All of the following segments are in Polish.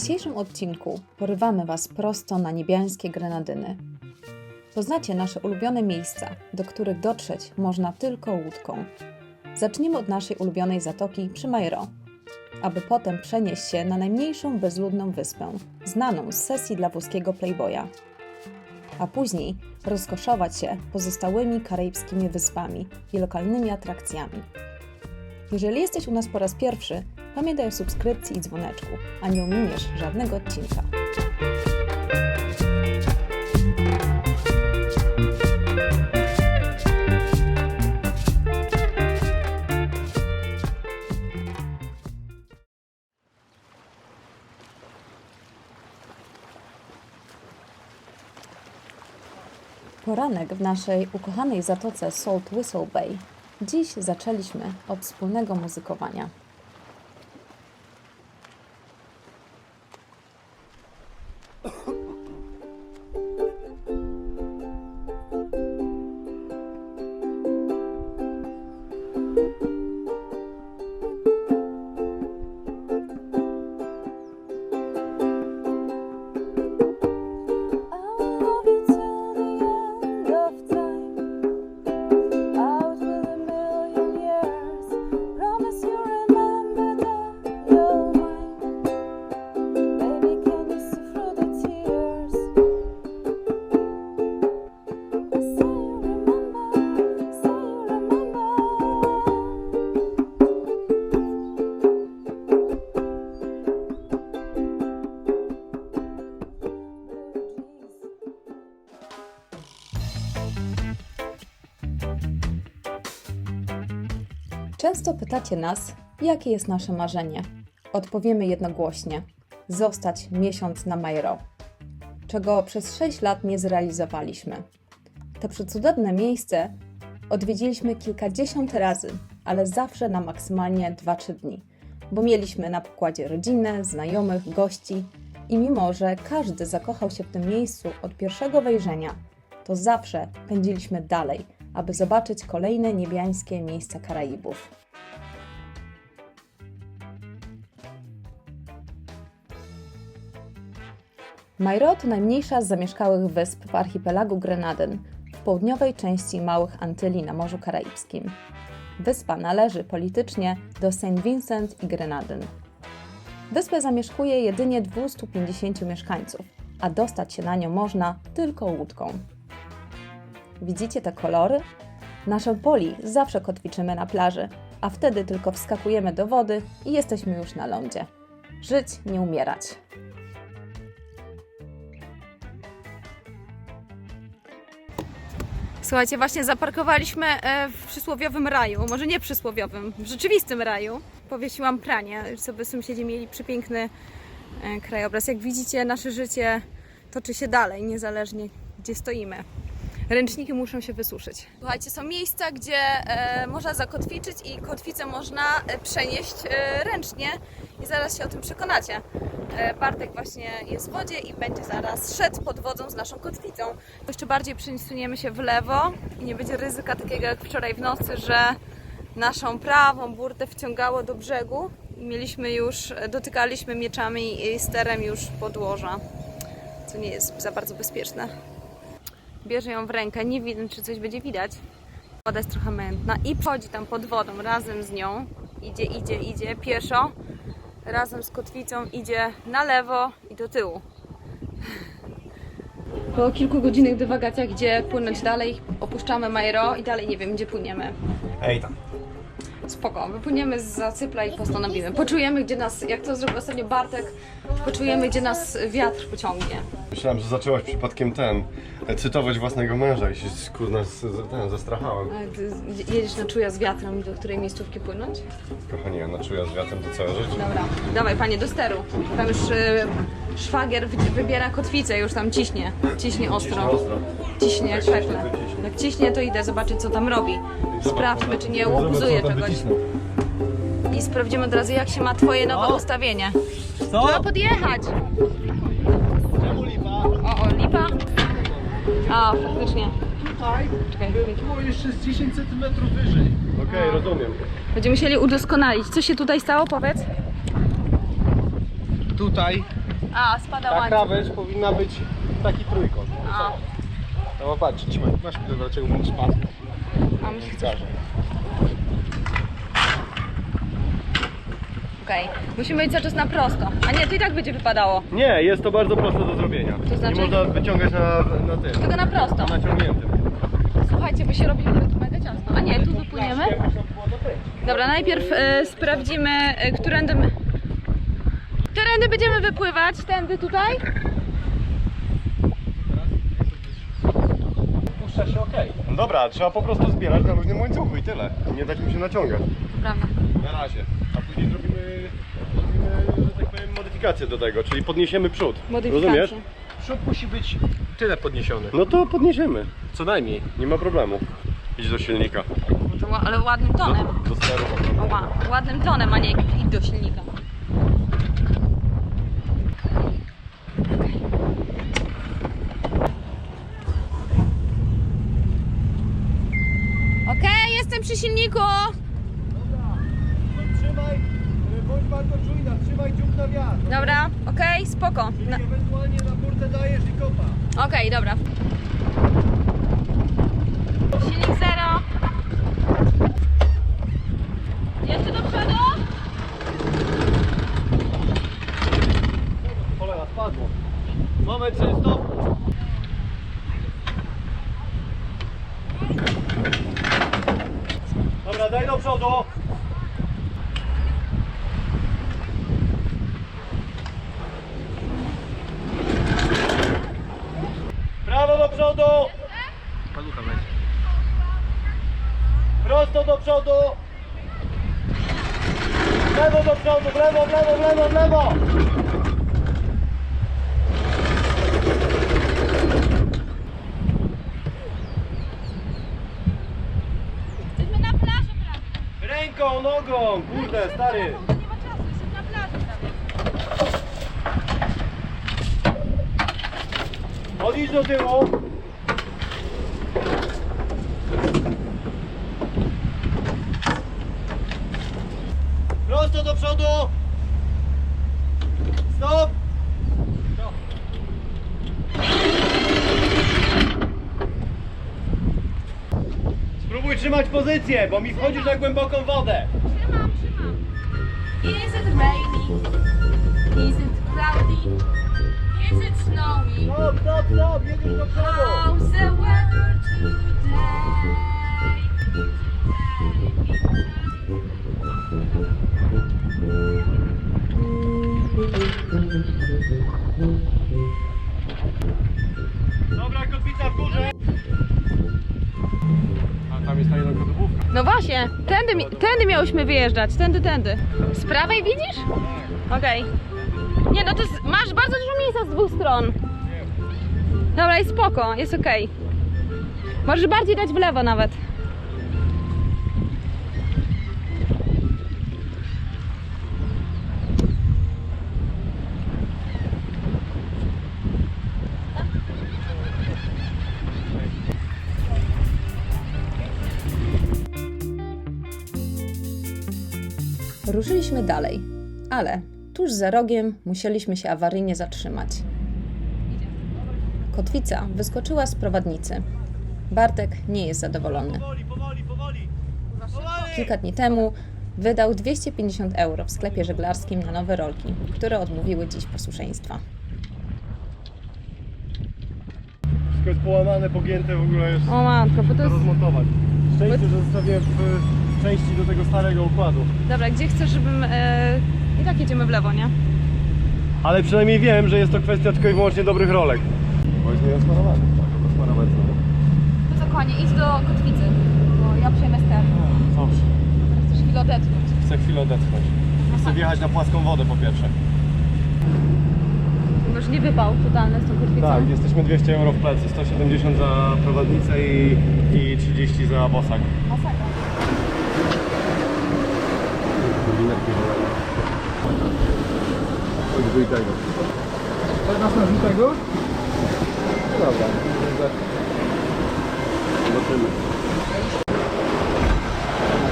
dzisiejszym odcinku porywamy Was prosto na niebiańskie Grenadyny. Poznacie nasze ulubione miejsca, do których dotrzeć można tylko łódką. Zaczniemy od naszej ulubionej zatoki przy Majro, aby potem przenieść się na najmniejszą bezludną wyspę, znaną z sesji dla włoskiego playboya. A później rozkoszować się pozostałymi karaibskimi wyspami i lokalnymi atrakcjami. Jeżeli jesteś u nas po raz pierwszy, pamiętaj o subskrypcji i dzwoneczku, a nie ominiesz żadnego odcinka. Poranek w naszej ukochanej zatoce Salt Whistle Bay. Dziś zaczęliśmy od wspólnego muzykowania. Często pytacie nas, jakie jest nasze marzenie. Odpowiemy jednogłośnie: zostać miesiąc na Majro, czego przez 6 lat nie zrealizowaliśmy. To przecudowne miejsce odwiedziliśmy kilkadziesiąt razy, ale zawsze na maksymalnie 2-3 dni, bo mieliśmy na pokładzie rodzinę, znajomych, gości i mimo, że każdy zakochał się w tym miejscu od pierwszego wejrzenia, to zawsze pędziliśmy dalej, aby zobaczyć kolejne niebiańskie miejsca Karaibów. Majro to najmniejsza z zamieszkałych wysp w archipelagu Grenadyn w południowej części Małych Antyli na Morzu Karaibskim. Wyspa należy politycznie do St. Vincent i Grenadyn. Wyspę zamieszkuje jedynie 250 mieszkańców, a dostać się na nią można tylko łódką. Widzicie te kolory? Naszą poli zawsze kotwiczymy na plaży, a wtedy tylko wskakujemy do wody i jesteśmy już na lądzie. Żyć, nie umierać. Słuchajcie, właśnie zaparkowaliśmy e, w przysłowiowym raju, może nie przysłowiowym, w rzeczywistym raju. Powiesiłam pranie, żeby sąsiedzi mieli przepiękny e, krajobraz. Jak widzicie, nasze życie toczy się dalej, niezależnie gdzie stoimy. Ręczniki muszą się wysuszyć. Słuchajcie, są miejsca, gdzie e, można zakotwiczyć i kotwicę można e, przenieść e, ręcznie i zaraz się o tym przekonacie. E, Bartek właśnie jest w wodzie i będzie zaraz szedł pod wodą z naszą kotwicą. Jeszcze bardziej przesuniemy się w lewo i nie będzie ryzyka takiego jak wczoraj w nocy, że naszą prawą burtę wciągało do brzegu mieliśmy już, dotykaliśmy mieczami i sterem już podłoża, co nie jest za bardzo bezpieczne. Bierze ją w rękę, nie wiem czy coś będzie widać. Woda jest trochę mętna i wchodzi tam pod wodą razem z nią. Idzie, idzie, idzie pieszo. Razem z kotwicą idzie na lewo i do tyłu. Po kilku godzinnych dywagacjach, gdzie płynąć dalej, opuszczamy Majro i dalej nie wiem, gdzie płyniemy. Ej tam. Spoko, wypłyniemy z zacypla i postanowimy. Poczujemy, gdzie nas, jak to zrobił ostatnio Bartek, poczujemy, gdzie nas wiatr pociągnie. Myślałem, że zaczęłaś przypadkiem ten, e, cytować własnego męża i się kurna z- z- ten, zastrachałem. A ty jedziesz na czuja z wiatrem, do której miejscówki płynąć? Kochanie, ja naczuję z wiatrem to całe życie. Dobra, dawaj panie do steru. Tam już y, szwagier wy, wybiera kotwicę, już tam ciśnie. Ciśnie ostro. ostro. Ciśnie jak Jak pekle. ciśnie, to ciśnie. Jak ciśnie, to idę zobaczyć, co tam robi. Sprawdźmy, czy nie łobuzuje czegoś. I sprawdzimy od razu, jak się ma twoje nowe ustawienie. Co? Trzeba podjechać. Czemu lipa? O, o, lipa. A, faktycznie. Tutaj Czekaj, było jeszcze z 10 cm wyżej. Okej, rozumiem. będziemy musieli udoskonalić. Co się tutaj stało, powiedz? Tutaj A, spada Ta łańcuch. krawędź powinna być taki trójkąt. A, No patrz, trzymaj, masz mi dlaczego mówisz spadł? a myślę, Widzisz. Okej, musimy być cały czas na prosto. A nie, to i tak będzie wypadało. Nie, jest to bardzo proste do zrobienia. To znaczy? Nie można wyciągać na, na tym, Tylko na prosto. na naciągniętym. Słuchajcie, bo się robi tu mega ciasno. A nie, tu wypłyniemy. Dobra, najpierw e, sprawdzimy, e, którędy my... Którędy będziemy wypływać? Tędy tutaj? Puszcza się ok. No dobra, trzeba po prostu zbierać na różnym łańcuchu i tyle. Nie dać mu się naciągać. Prawda. Na razie. A później zrobimy, zrobimy że tak powiem, modyfikację do tego, czyli podniesiemy przód. Modyfikacje. Rozumiesz? Przód musi być tyle podniesiony. No to podniesiemy. Co najmniej. Nie ma problemu. Idź do silnika. To ła- Ale ładnym tonem. Do, do steru. Oła, ładnym tonem, a nie idź do silnika. Okej, jestem przy silniku. Trzymaj, bądź bardzo czujna, trzymaj dziób na wiatr. Dobra, okej, spoko. Na- Ewentualnie na burtę dajesz i kopa. Okej, dobra. Silnik zero. Jeszcze do przodu? Cholera, spadło. Moment, czysto. Dobra, daj do przodu. Prawo do przodu. Palucha będzie. Prosto do przodu. W Lewo do przodu, w lewo, w lewo, w lewo, w lewo. Jesteśmy na plaży prawie. Ręką, nogą, kurde, stary. Nie ma czasu, jesteśmy na plaży prawie. Odjdź do tyłu. Prosto do przodu. Stop. Spróbuj trzymać pozycję, bo mi wchodzisz na głęboką wodę. Is it snowy? Stop, stop, stop, jedziesz do przodu. How's the weather today? Dobra, kotwica w górze. A tam jest ta jedna kotłówka. No właśnie, tędy, mi- tędy miałyśmy wyjeżdżać, tędy, tędy. Z prawej widzisz? Okej. Nie, no to jest, masz bardzo dużo miejsca z dwóch stron. Dobra, jest spoko, jest okej. Możesz bardziej dać w lewo nawet. Ruszyliśmy dalej, ale tuż za rogiem musieliśmy się awaryjnie zatrzymać. Kotwica wyskoczyła z prowadnicy. Bartek nie jest zadowolony. Kilka dni temu wydał 250 euro w sklepie żeglarskim na nowe rolki, które odmówiły dziś posłuszeństwa. Wszystko jest połamane, pogięte, w ogóle jest O matko, bo to to jest... rozmontować. Szczęście, że zostawiłem w części do tego starego układu. Dobra, gdzie chcesz, żebym... E... I tak jedziemy w lewo, nie? Ale przynajmniej wiem, że jest to kwestia tylko i wyłącznie dobrych rolek. Bo jest nierozmarowany. Tak, rozmarowany znowu. To co, konie, idź do kotwicy, bo ja przejmę ster. Dobrze. Chcesz chwilę odetchnąć. Chcę chwilę odetchnąć. Chcę wjechać na płaską wodę po pierwsze. Już nie wypał totalny z tą kotwicą. Tak, jesteśmy 200 euro w plecy. 170 za prowadnicę i, i 30 za bosak. Masakra tego i tego. Teraz na żółtego? Dobra, zobaczymy.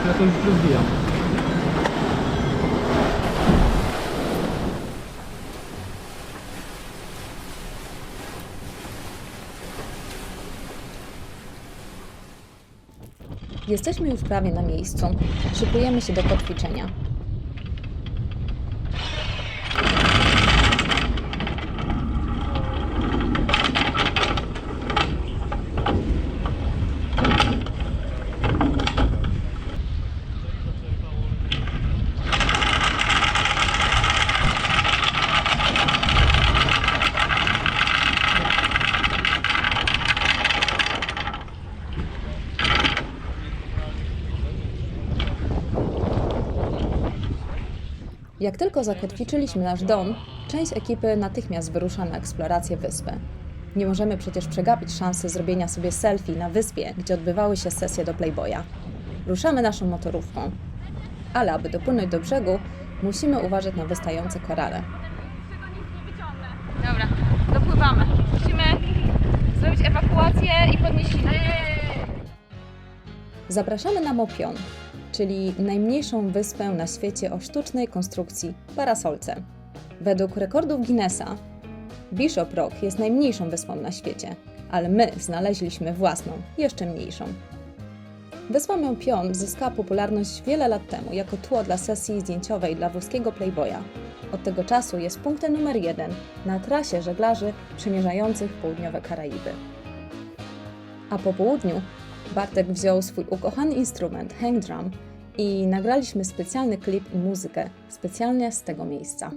Ja to już rozwijam. Jesteśmy już prawie na miejscu. Szykujemy się do kotwiczenia. Jak tylko zakotwiczyliśmy nasz dom, część ekipy natychmiast wyrusza na eksplorację wyspy. Nie możemy przecież przegapić szansy zrobienia sobie selfie na wyspie, gdzie odbywały się sesje do Playboya. Ruszamy naszą motorówką. Ale aby dopłynąć do brzegu, musimy uważać na wystające korale. Dobra, dopływamy. Musimy zrobić ewakuację i podnieść silnik. Zapraszamy na Mopion, czyli najmniejszą wyspę na świecie o sztucznej konstrukcji parasolce. Według rekordów Guinnessa Bishop Rock jest najmniejszą wyspą na świecie, ale my znaleźliśmy własną, jeszcze mniejszą. Wyspa Mopion zyskała popularność wiele lat temu jako tło dla sesji zdjęciowej dla włoskiego Playboya. Od tego czasu jest punktem numer jeden na trasie żeglarzy przemierzających południowe Karaiby. A po południu Bartek wziął swój ukochany instrument, hang drum, i nagraliśmy specjalny klip i muzykę specjalnie z tego miejsca.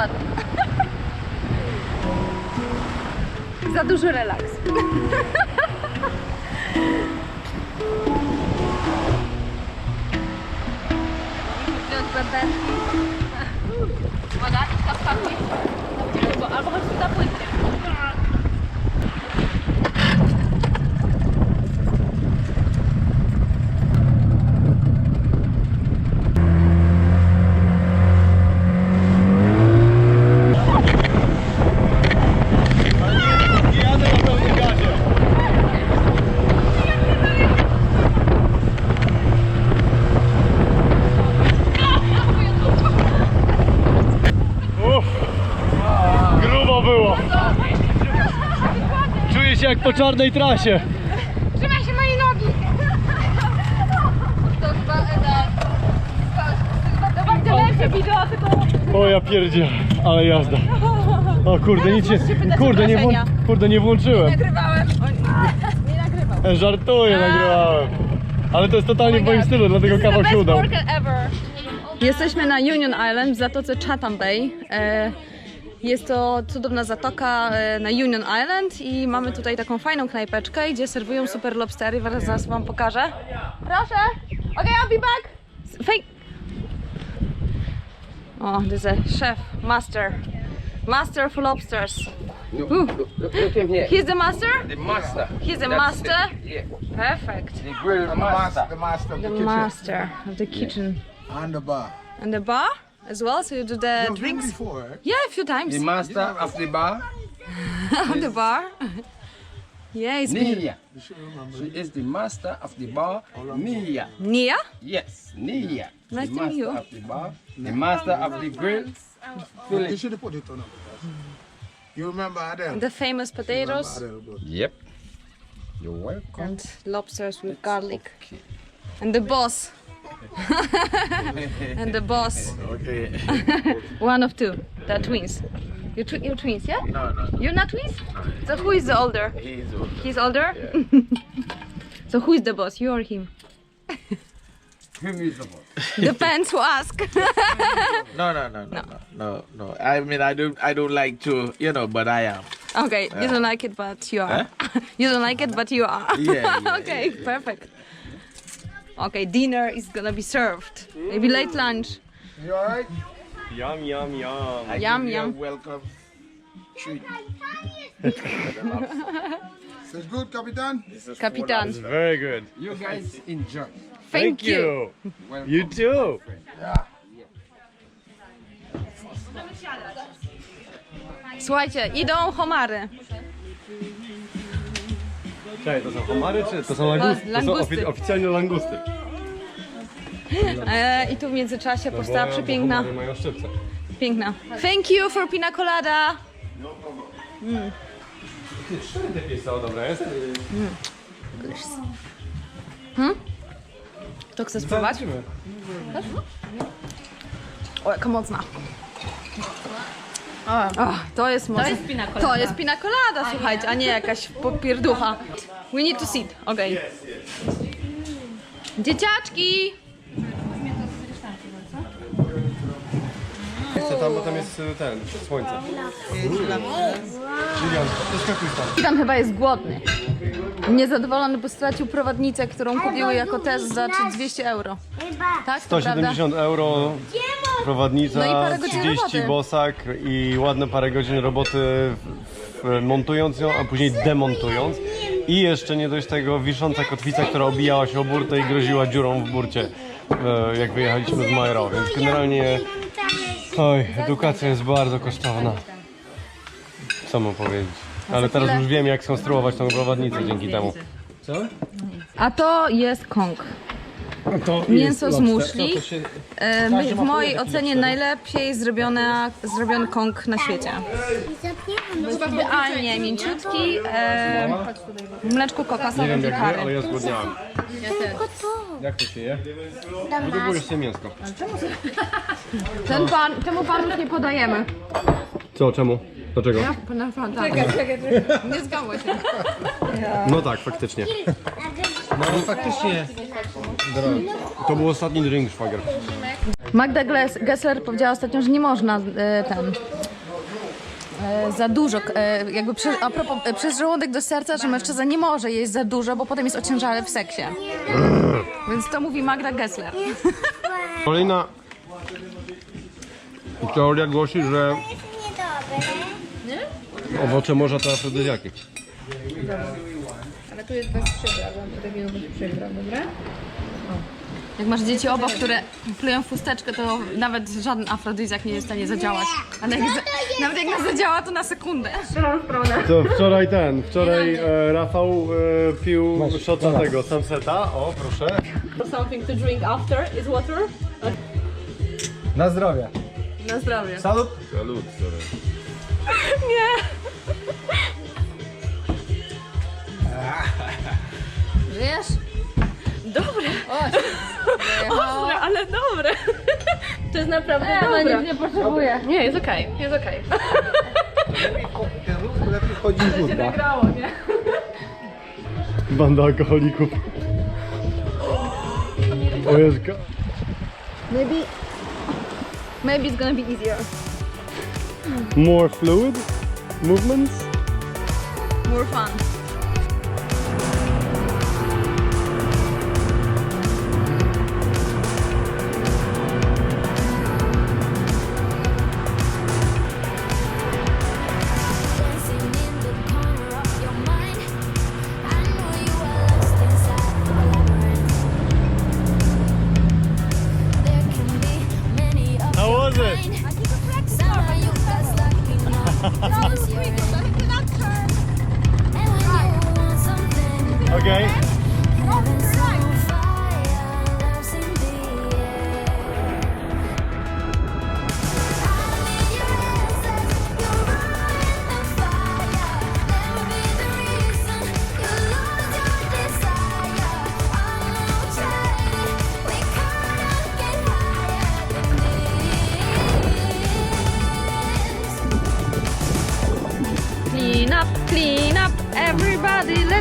Odpadł. Za duży relaks. Wziąć bębenki. Uwaga, idź tam skakuj. Albo chodź tu na płytnie. Nie jadę na pełnym gazie. Uff, grubo było. Czuję się jak po czarnej trasie. Trzymaj się mojej nogi! To chyba Eda. To będzie lepsze wideo, tylko... O ja pierdzie, ale jazda. O kurde, nic się, kurde, nie, włą, kurde, nie włączyłem. Nagrywałem. Nie, nie nagrywał. Żartuję, nagrywałem. Ale to jest totalnie w moim stylu, dlatego kawał się udał. Jesteśmy na Union Island w zatoce Chatham Bay. E, Jest to cudowna zatoka e, na Union Island i mamy tutaj taką fajną knajpeczkę, gdzie serwują super lobstery. Zaraz zaraz wam pokażę. Proszę. Okay, I'll be back. Fake. O, there's a chef, master. Master of lobsters. Look, look, look, look him here. He's the master? The master. He's the That's master? The, yeah. Perfect. The grill master. The master of the, The kitchen master of the kitchen. and the bar. And the bar as well, so you do the You've been drinks? before. Yeah, a few times. The master of the bar. On the bar. Yeah, it's been... Nia. She is the master of the bar. Nia. Nia? Yes, Nia. Nice the to meet master you. of the bar. The master of the grill. You should put it on. You remember Adele? The famous potatoes Adele. Yep. You're welcome. and lobsters with garlic. And the boss. and the boss. Okej. One of two. They're twins. You're, twi- you're twins, yeah? No, no, no. You're not twins? So who is the older? He's old. He's older? so who is the boss? You or him? Him is the boss. Depends who ask. No, no, no, no, no, no, no. I mean, I don't, I don't like to, you know, but I am. okay, you don't like it, but you are. you don't like it, but you are. Yeah, yeah, okay, perfect. Okay, dinner is gonna be served. Maybe late lunch. You alright? Yum, yum, yum. I Yum, give you a yum. welcome treat. So it's good, Capitan? Kapitan. Very good. You guys enjoy. Thank you. Welcome. You too. Słuchajcie, idą homary. Czekaj, to są homary czy to są langusty? To są langusty. ofi- oficjalnie langusty. E, I tu w międzyczasie powstała Bo- przepiękna, bo homary mają szczypce. piękna. Thank you for pina colada. Cztery te piece, o dobra jest. To chcesz spróbować? O, jaka mocna. O, to jest mocna. To jest pina colada. To jest pina colada, słuchajcie, a nie jakaś popierducha. We need to sit, okej. Dzieciaczki! Chcę tam, bo tam jest y, ten, słońce. Julian, doskakuj tam. Tam chyba jest głodny. Niezadowolony, bo stracił prowadnicę, którą kupił jako test za 200 euro. Tak, to prawda? 170 euro, prowadnica, No i parę godzin 30 roboty. bosak i ładne parę godzin roboty w, w, montując ją, a później demontując. I jeszcze nie dość tego wisząca kotwica, która obijała się o burtę i groziła dziurą w burcie, e, jak wyjechaliśmy z Majero. Więc generalnie, oj, edukacja jest bardzo kosztowna. Co mam powiedzieć? Ale teraz już wiem, jak skonstruować tą prowadnicę dzięki temu. A to jest kong. To Mięso z muszli. To się... E, my- W mojej ocenie najlepiej zrobione, zrobiony kong na świecie. Jest idealnie mięciutki, e, w mleczku Nie kokosowym wiem i jak wy, ale ja zgłodniałem. Jak to się je? Próbujesz sobie mięsko. Ten pan, temu panu już nie podajemy. Co, czemu? Dlaczego? Czekaj, czekaj, Nie zgało się. No tak, faktycznie. No faktycznie. To był ostatni drink, szwagier. Magda Gles- Gessler powiedziała ostatnio, że nie można e, ten e, za dużo, e, jakby przy, a propos, e, przez żołądek do serca, że mężczyzna nie może jeść za dużo, bo potem jest ociężały w seksie. Więc to mówi Magda Gessler. Kolejna teoria głosi, że owoce morza to afrodyziaki. Jak masz dzieci obok, które plują w chusteczkę, to nawet żaden afrodyzjak nie jest w stanie zadziałać. Ale jak za, nawet jak nas zadziała, to na sekundę. To wczoraj ten, wczoraj e, Rafał e, pił szota tego Sunseta, o proszę. Something to drink after is water. Na zdrowie. Na zdrowie. Salut. Salut, sorry. Wiesz? Dobre. Ostre, ale dobre. To jest naprawdę dobre. Nie, nie potrzebuję. Nie, jest okej, jest okej. Lepiej z wódka. Nagrało, nie? Banda alkoholików. O Jeżka. Maybe, maybe it's gonna be easier. More fluid movements. More fun.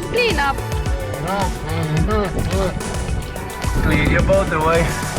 clean up. Clean your boat away.